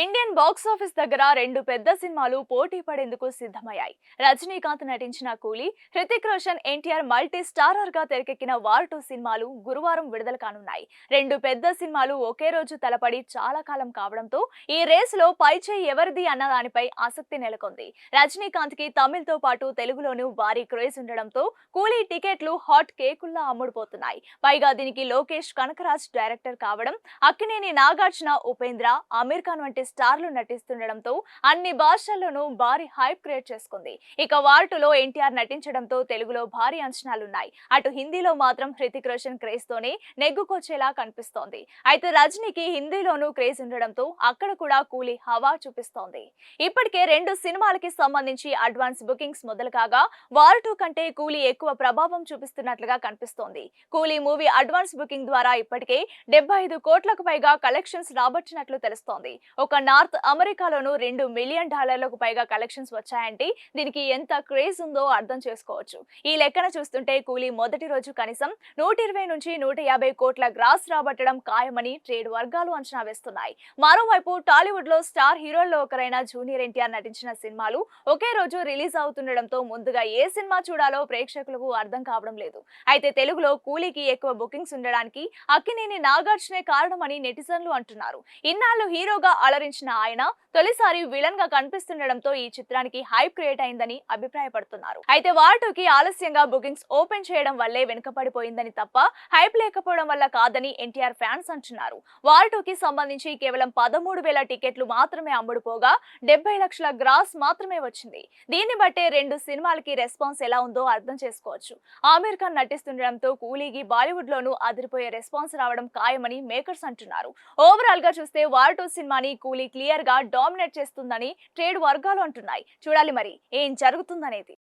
Indian box office దగ్గర రెండు పెద్ద సినిమాలు పోటీ పడేందుకు సిద్ధమయ్యాయి. రజనీకాంత్ నటించిన కూలీ హృతిక్ రోషన్ ఎన్టీఆర్ మల్టీ స్టారర్గా తెరకెక్కిన వార్ టూ సినిమాలు గురువారం విడుదల కానున్నాయి. రెండు పెద్ద సినిమాలు ఒకే రోజు తలపడి చాలా కాలం కావడంతో ఈ రేస్లో పైచేయి ఎవరిది అన్న దానిపై ఆసక్తి నెలకొంది. రజనీకాంత్కి తమిళ్తో పాటు తెలుగులోనూ భారీ క్రేజ్ ఉండడంతో కూలీ టికెట్లు హాట్ కేకుల్లా అమ్ముడుపోతున్నాయి. పైగా దీనికి లోకేష్ కనకరాజ్ డైరెక్టర్ కావడం అక్కినేని నాగార్జున ఉపేంద్ర అమీర్ ఖాన్ వంటి స్టార్లు నటిస్తుండడంతో అన్ని భాషల్లోనూ భారీ హైప్ క్రియేట్ చేసుకుంది. ఇక వార్టులో ఎన్టీఆర్ నటించడంతో తెలుగులో భారీ అంచనాలున్నాయి. అటు హిందీలో మాత్రం హృతిక్ రోషన్ క్రేజ్ తోనే నెగ్గుకొచ్చేలా కనిపిస్తోంది. అయితే రజనీకి హిందీలోనూ క్రేజ్ ఉండడంతో అక్కడ కూడా కూలీ హవా చూపిస్తోంది. ఇప్పటికే రెండు సినిమాలకి సంబంధించి అడ్వాన్స్ బుకింగ్స్ మొదలు కాగా వార్ టూ కంటే కూలీ ఎక్కువ ప్రభావం చూపిస్తున్నట్లుగా కనిపిస్తోంది. కూలీ మూవీ అడ్వాన్స్ బుకింగ్ ద్వారా ఇప్పటికే డెబ్బై ఐదు కోట్లకు పైగా కలెక్షన్స్ రాబట్టినట్లు తెలుస్తోంది. ఒక నార్త్ అమెరికాలోనూ రెండు మిలియన్ డాలర్లకు పైగా కలెక్షన్స్ వచ్చాయంటే దీనికి ఎంత క్రేజ్ ఉందో అర్థం చేసుకోవచ్చు. ఈ లెక్కన చూస్తుంటే కూలీ మొదటి రోజు కనీసం నూట ఇరవై నుంచి నూట యాభై కోట్ల గ్రాస్ రాబట్టడం ఖాయమని ట్రేడ్ వర్గాలు అంచనా వేస్తున్నాయి. మరోవైపు టాలీవుడ్లో స్టార్ హీరోల్లో ఒకరైన జూనియర్ ఎన్టీఆర్ నటించిన సినిమాలు ఒకే రోజు రిలీజ్ అవుతుండడంతో ముందుగా ఏ సినిమా చూడాలో ప్రేక్షకులకు అర్థం కావడం లేదు. అయితే తెలుగులో కూలీకి ఎక్కువ బుకింగ్స్ ఉండడానికి అక్కినేని నాగార్జునే కారణమని నెటిజన్లు అంటున్నారు. ఇన్నాళ్ళు హీరోగా అలరించిన ఆయన తొలిసారి విలన్గా కనిపిస్తుండడంతో ఈ చిత్రానికి హైప్ క్రియేట్ అయిందని అభిప్రాయపడుతున్నారు. అయితే వార్టుకి ఆలస్యంగా బుకింగ్స్ ఓపెన్ చేయడం వల్లే వెనుకపడిపోయిందని తప్ప హైప్ లేకపోవడం వల్ల కాదని ఎన్టీఆర్ ఫ్యాన్స్ అంటున్నారు. వార్టుకి సంబంధించి కేవలం పదమూడు వేల టికెట్లు మాత్రమే అమ్ముడుపోగా డెబ్బై లక్షల గ్రాస్ మాత్రమే వచ్చింది. దీన్ని బట్టే రెండు సినిమాలకి రెస్పాన్స్ ఎలా ఉందో అర్థం చేసుకోవచ్చు. ఆమీర్ ఖాన్ నటిస్తుండడంతో కూలీకి బాలీవుడ్ లోనూ అదిరిపోయే రెస్పాన్స్ రావడం ఖాయమని మేకర్స్ అంటున్నారు. ఓవరాల్గా చూస్తే వార్ టూ సినిమాని కూలీ క్లియర్గా డామినేట్ చేస్తుందని ట్రేడ్ వర్గాలు అంటున్నాయి. చూడాలి మరి ఏం జరుగుతుందనేది.